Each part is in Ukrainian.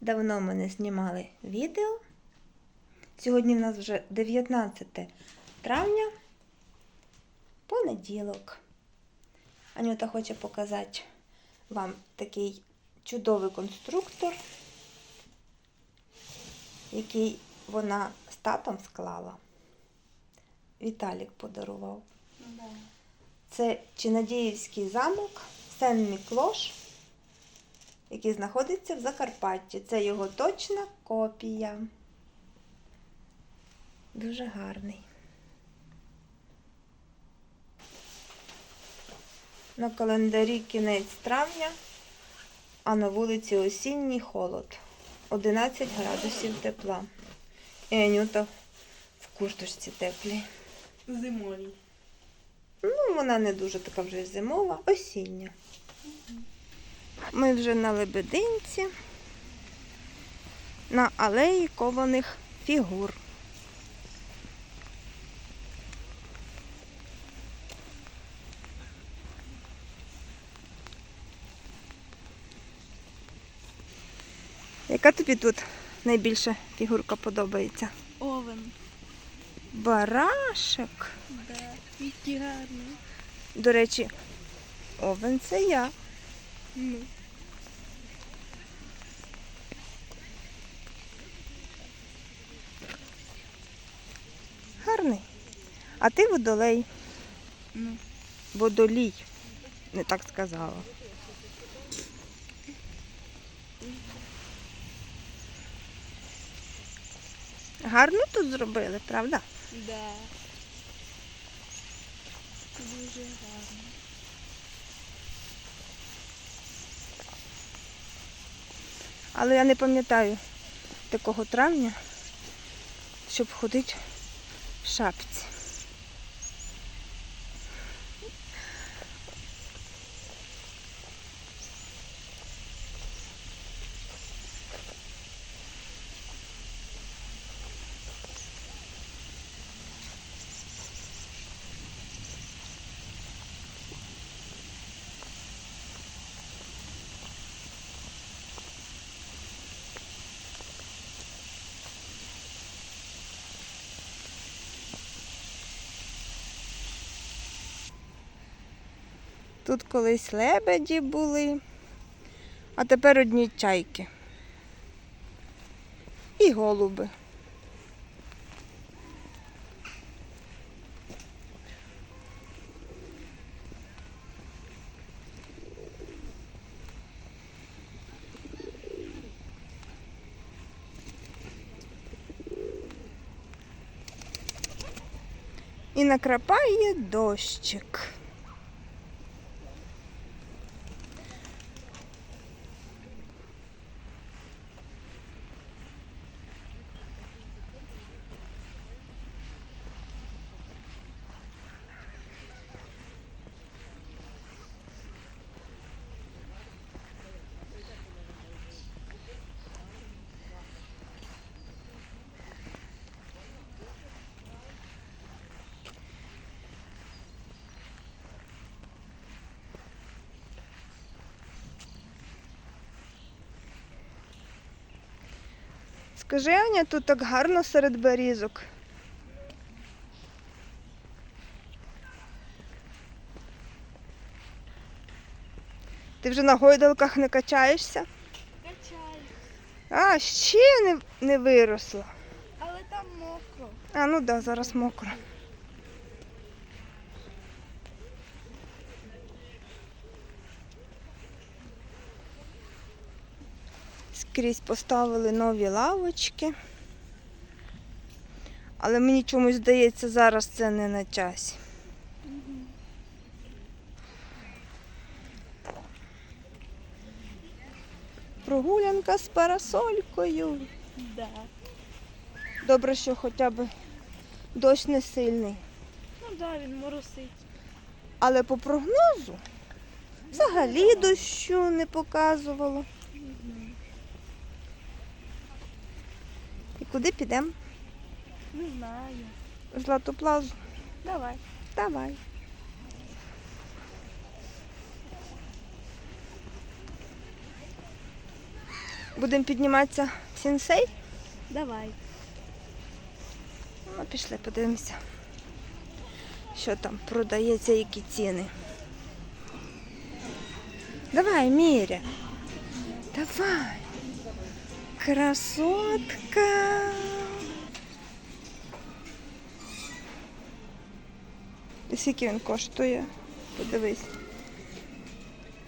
Давно ми не знімали відео. Сьогодні в нас вже 19 травня, понеділок. Анюта хоче показати вам такий чудовий конструктор, який вона з татом склала. Віталік подарував. Це Чинадіївський замок Сен-Міклош, який знаходиться в Закарпатті. Це його точна копія. Дуже гарний. На календарі кінець травня, а на вулиці осінній холод. 11 градусів тепла. І Анюта в курточці теплій. Зимовій. Ну, вона не дуже така вже зимова, осіння. Ми вже на лебединці, на алеї кованих фігур. Яка тобі тут найбільша фігурка подобається? Овен. Барашек. Да. Який гарний. До речі, овен це я. Ну. Гарний. А ти водолей. Ну. Водолій. Не так сказала. Гарно тут зробили, правда? Да. Дуже гарно. Але я не пам'ятаю такого травня, щоб ходити в шапці. Тут колись лебеді були, а тепер одні чайки. І голуби. І накрапає дощик. Скажи, Аня, тут так гарно серед берізок. Ти вже на гойдалках не качаєшся? Качаюсь. А, ще не, не виросла. Але там мокро. А, ну так, да, зараз мокро. Скрізь поставили нові лавочки. Але мені чомусь здається, зараз це не на часі. Прогулянка з парасолькою. Да. Добре, що хоча б дощ не сильний. Ну да, він моросить. Але по прогнозу взагалі дощу не показувало. Куди підемо? Не знаю. В Злату плазу. Давай. Давай. Будемо підніматися в сінсей? Давай. Ну, пішли, подивимося, що там продається, які ціни. Давай, Міря. Давай. Красотка. Скільки він коштує? Подивись.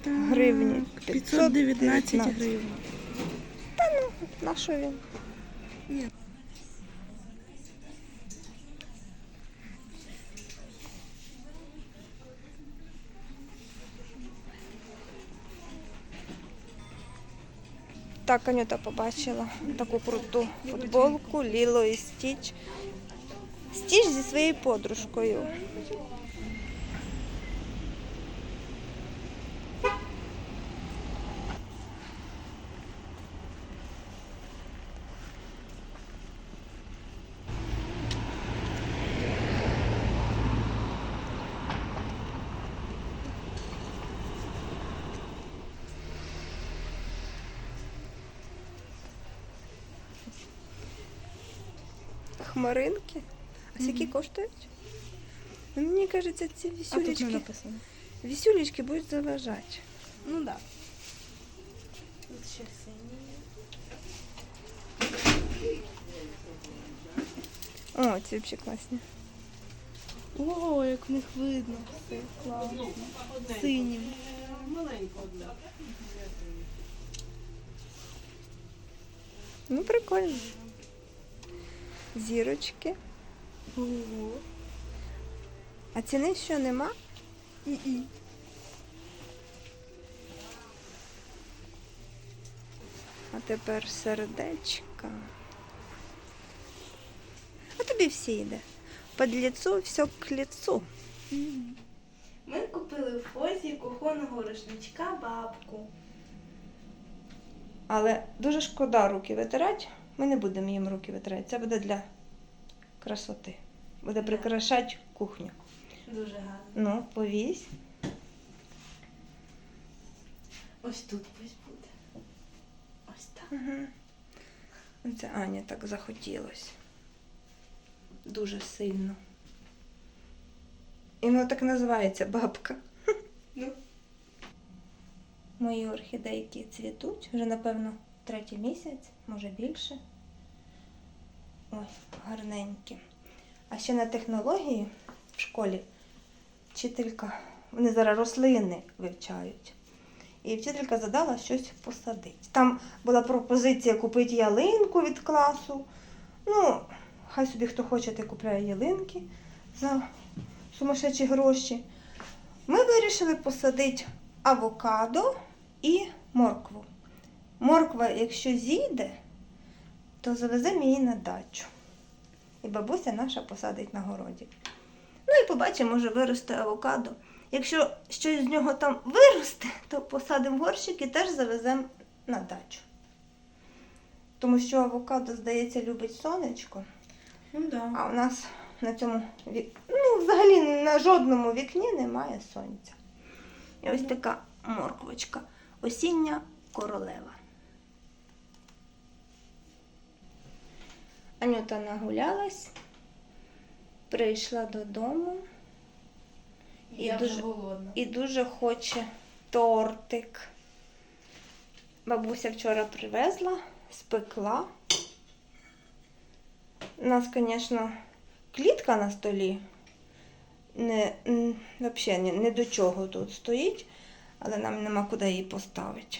Гривні. 519 гривень. Та ну, На що він? Ні. Так, Анюта побачила таку круту футболку Ліло і Стіч. Стіч зі своєю подружкою. Хмаринки. А скільки коштують? Ну, Мені кажеться, ці А тут не вісюлечки, написано. вісюлечки будуть заважати. Ну да. Тут ще сині. О, ці взагалі класні. О, як в них видно все класно. Синім. Ну, прикольно. Зірочки. Ого. А ціни що нема? І-і. А тепер сердечка. А тобі всі йде. Под лицу все к лицу. Ми купили в фозі кухонного рушничка бабку. Але дуже шкода руки витирати. Ми не будемо їм руки витирати. Це буде для красоти. Буде прикрашати кухню. Дуже гарно. Ну, повісь. Ось тут ось буде. Ось так. Угу. Це Аня так захотілось. Дуже сильно. І воно так називається бабка. Ну. Мої орхідейки цвітуть вже, напевно, третій місяць, може більше. Ой, гарненькі. А ще на технології в школі вчителька, вони зараз рослини вивчають. І вчителька задала щось посадити. Там була пропозиція купити ялинку від класу. Ну, хай собі хто хоче, ти купляє ялинки за сумасшедші гроші. Ми вирішили посадити авокадо і моркву. Морква, якщо зійде, то завеземо її на дачу. І бабуся наша посадить на городі. Ну і побачимо, може виросте авокадо. Якщо щось з нього там виросте, то посадимо горщик і теж завеземо на дачу. Тому що авокадо, здається, любить сонечко. Ну да. А у нас на цьому вік... ну, взагалі на жодному вікні немає сонця. І ось така морквочка. Осіння королева. Анюта нагулялась, прийшла додому і Я дуже- голодна. і дуже хоче тортик. Бабуся вчора привезла, спекла. У нас, звісно, клітка на столі. Не, взагалі не, не до чого тут стоїть, але нам нема куди її поставити.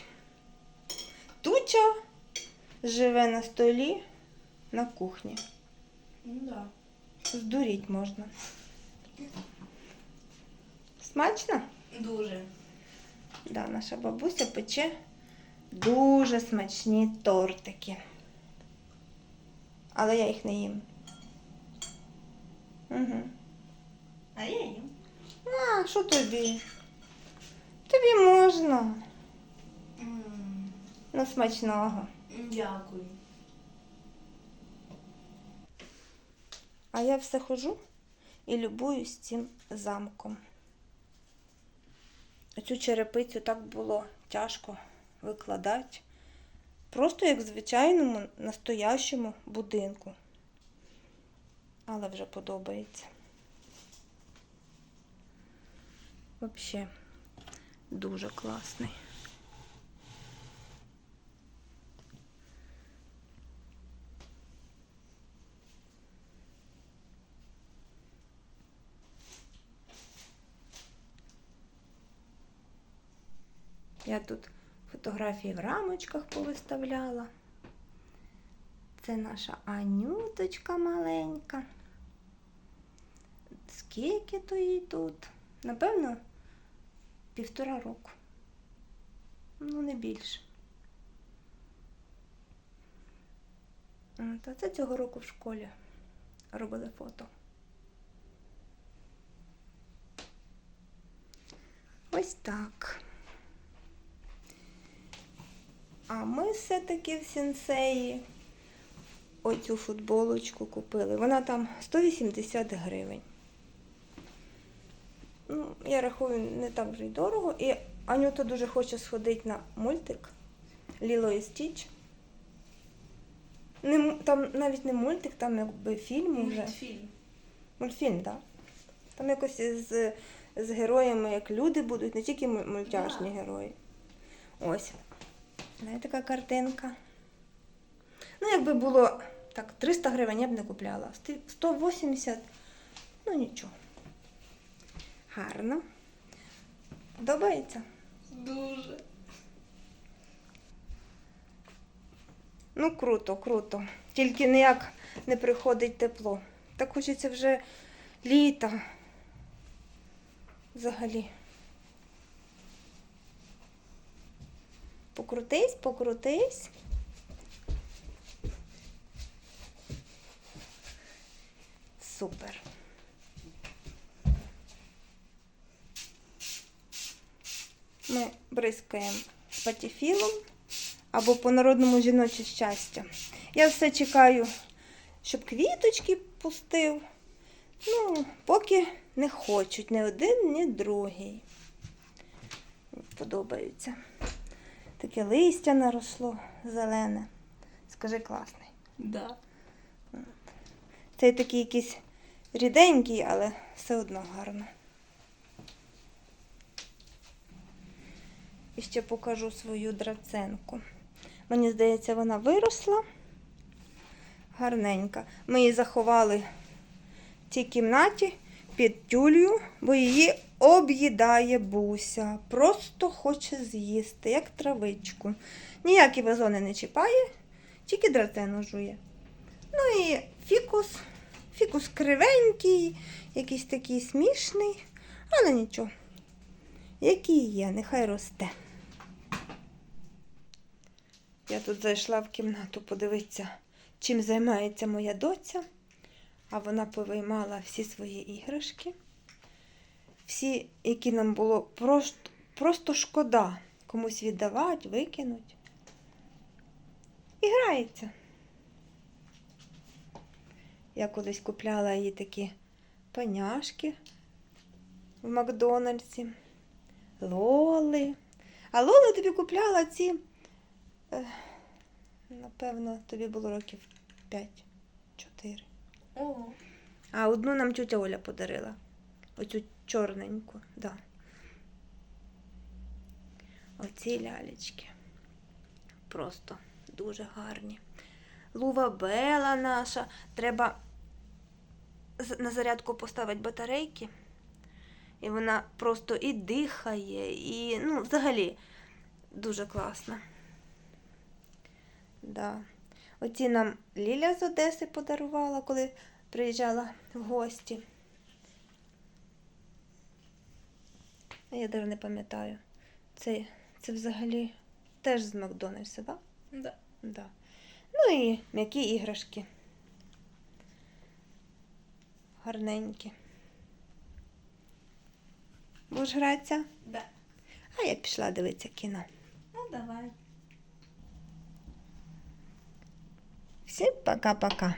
Туча живе на столі на кухні. Ну да. Здуріть можна. Смачно? Дуже. Да, наша бабуся пече дуже смачні тортики. Але я їх не їм. Угу. А я їм. А, що тобі? Тобі можна. М, Ну, смачного. Дякую. А я все хожу і любуюсь цим замком. Оцю черепицю так було тяжко викладати. просто як в звичайному настоящому будинку. Але вже подобається. Взагалі, дуже класний. Тут фотографії в рамочках повиставляла. Це наша Анюточка маленька. Скільки то їй тут? Напевно, півтора року. Ну, не більше. От, а це цього року в школі робили фото. Ось так. А ми все-таки в сенсеї оцю футболочку купили. Вона там 180 гривень. Ну, я рахую, не так вже й дорого. І Анюта дуже хоче сходити на мультик Ліло і Стіч. Не, там навіть не мультик, там якби фільм уже. Мультфільм. Мультфільм, так. Там якось з, з героями, як люди будуть, не тільки муль- мультяшні герої. Ось. Знаєте, така картинка. Ну, якби було так, 300 гривень я б не купляла. 180, ну нічого. Гарно. Подобається? Дуже. Ну, круто, круто. Тільки ніяк не приходить тепло. Так хочеться вже літа. Взагалі. Покрутись, покрутись. Супер. Ми бризкаємо патіфілом або по-народному жіноче щастя. Я все чекаю, щоб квіточки пустив. Ну, поки не хочуть ні один, ні другий. Подобаються. Таке листя наросло зелене. Скажи класний. Да. Цей такий якийсь ріденький, але все одно гарно. І ще покажу свою драценку. Мені здається, вона виросла гарненька. Ми її заховали в цій кімнаті під тюлью, бо її об'їдає буся. Просто хоче з'їсти, як травичку. Ніякі вазони не чіпає, тільки драцену жує. Ну і фікус. Фікус кривенький, якийсь такий смішний, але нічого. Який є, нехай росте. Я тут зайшла в кімнату подивитися, чим займається моя доця. А вона повиймала всі свої іграшки. Всі, які нам було просто, просто шкода комусь віддавати, викинути. І грається. Я колись купляла їй такі паняшки в Макдональдсі, лоли. А лоли тобі купляла ці, е, напевно, тобі було років 5-4. Ого. А одну нам тютя Оля подарила. Оцю чорненьку, да. Оці лялечки. Просто дуже гарні. Лува Бела наша. Треба на зарядку поставити батарейки. І вона просто і дихає, і ну, взагалі дуже класна. Да. Оці нам Ліля з Одеси подарувала, коли приїжджала в гості. Я навіть не пам'ятаю. Це, це взагалі теж з Макдональдса, так? Да. Да. Ну і м'які іграшки. Гарненькі. Будеш гратися? Да. А я пішла дивитися кіно. Ну давай. Всім пока-пока.